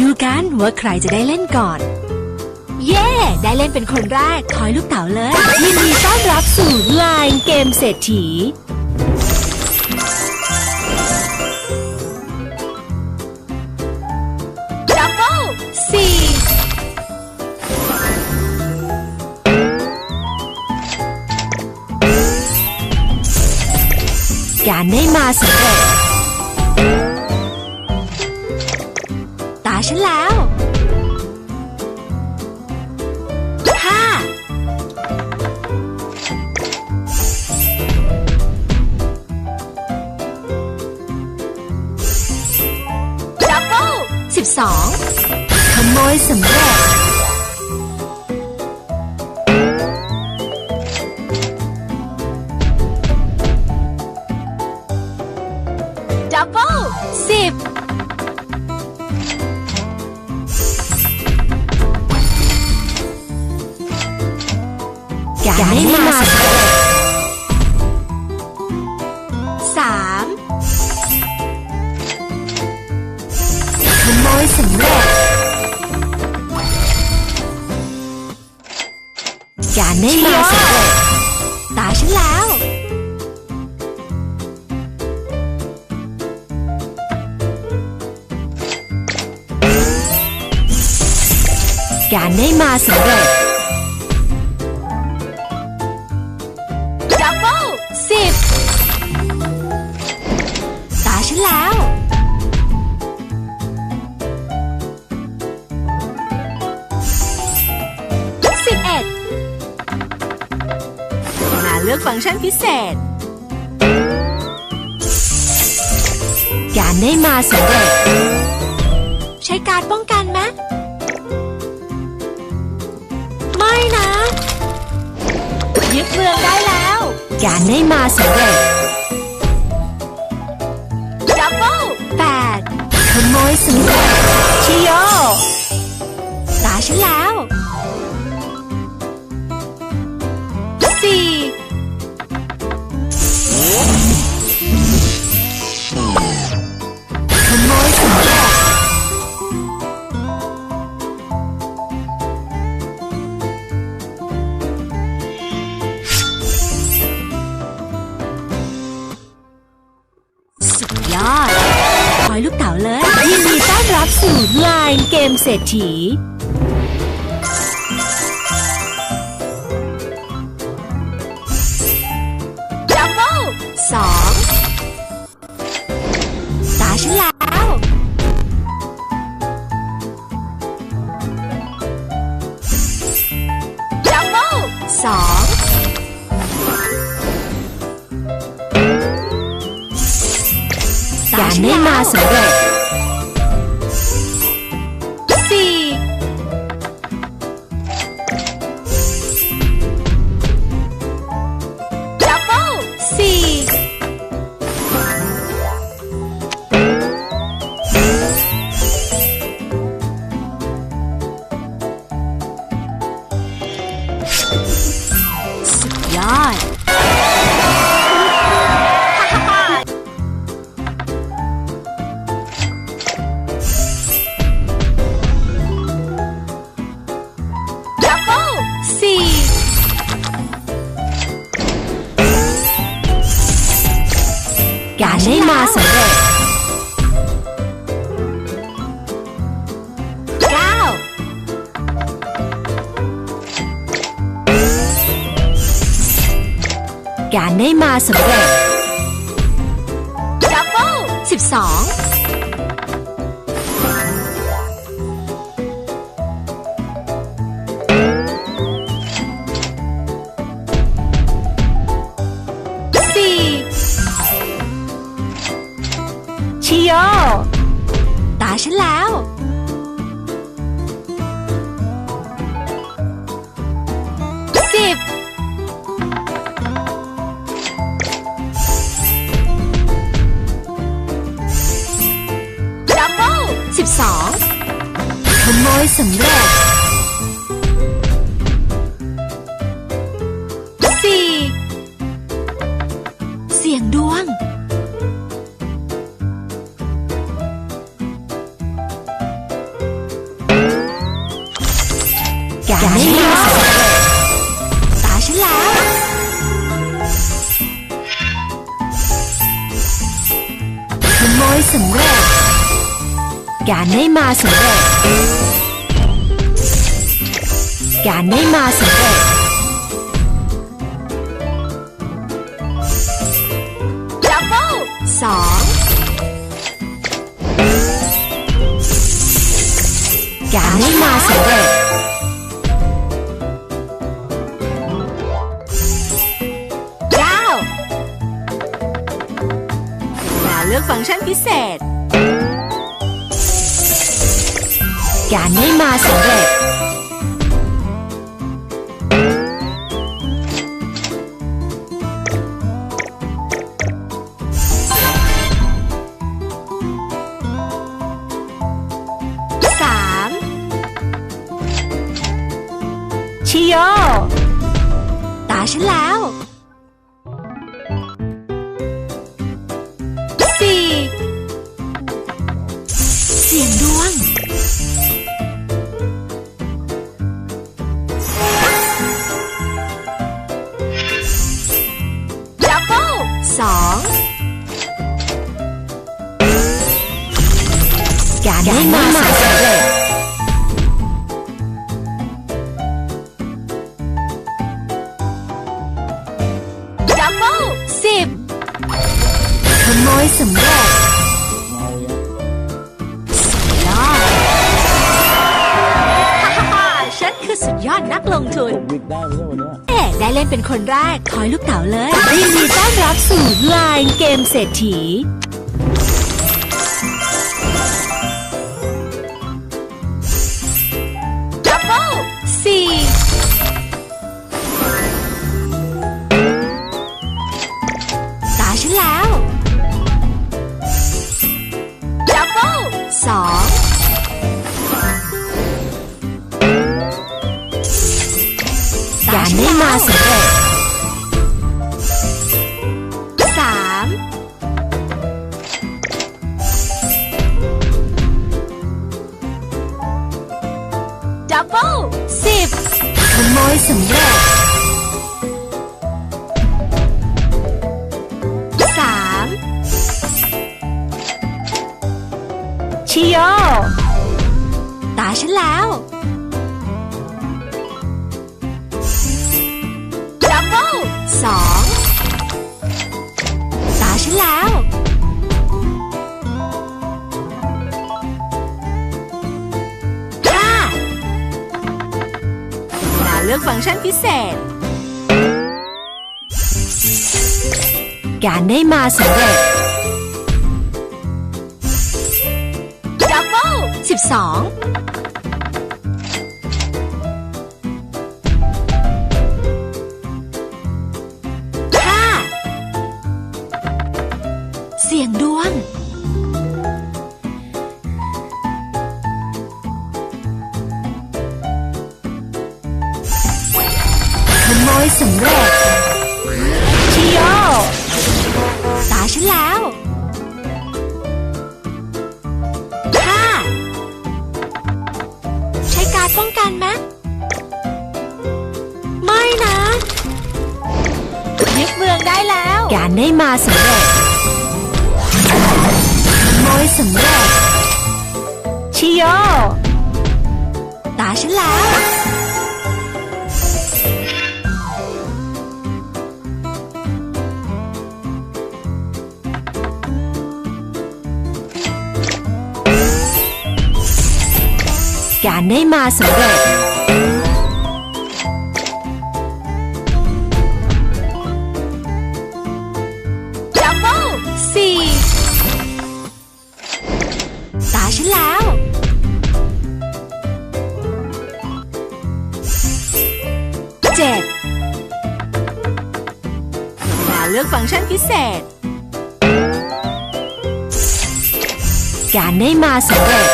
ดูกันว่าใครจะได้เล่นก่อน เย้ ได้เล่นเป็นคนแรกคอยลูกเต๋าเลยยินดีต้อนรับสู่ไลน์เกมเศรษฐี ดับเบิลสี่การได้มาสำเร็จ ฉันแล้วห้าดับเบิลสิบสองขโมยสำเร็จดับเบิลสิบ ได้มาสำเร็จสามขโมยสำเร็จการได้มาสำเร็จตาฉันแล้ว การได้มาสำเร็จ ฟังก์ชันพิเศษ การได้มาสำเร็จ ใช้การป้องกันไหมไม่นะ ยึดเมืองได้แล้ว การได้มาสำเร็จดับเบิลแปดขโมยสำเร็จชิโย ยอดคอยลูกเต๋าเลยยินดีต้อนรับสู่ไลน์เกมเศรษฐีดับเบิลสอง การ การได้มาสำเร็จดับเบิลสิบสองสี่ชิโยตาฉันแล้ว ขโมยสำเร็จ 4. เสียงดวง การเล่นตาฉันล้ว ขโมยสำเร็จ การได้มาสำเร็จ การได้มาสำเร็จ ดับเบิลสองการได้มาสำเร็จ เก้ามาเลือกฟังก์ชันพิเศษ การได้มาสำเร็จสามชิโย ตาฉันแล้ว สองการได้มาสำเร็จ คือสุดยอดนักลงทุนวิกได้ไม่ใช่วันเนี้ยเอ๊ะได้เล่นเป็นคนแรกคอยลูกเต๋าเลยยินดีต้อนรับสู่ไลน์เกมเศรษฐี ชิโย ตาฉันแล้วดับเบิลสองตาฉันแล้วห้ามาเลือกฟังก์ชันพิเศษ การได้มาสำเร็จ 12เสียงดวง ใช้การดป้องกันไหมไม่นะยึดเมืองได้แล้ว การได้มาสำเร็จขโมยสำเร็จชิโยตาฉันแล้วารได้มาสำเร็จดับเบิลสี่ตาฉันแล้ว เจ็ดมาเลือกฟังก์ชันพิเศษ การได้มาสำเร็จ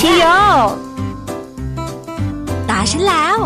เจ๋งชิโยตาฉันแล้ว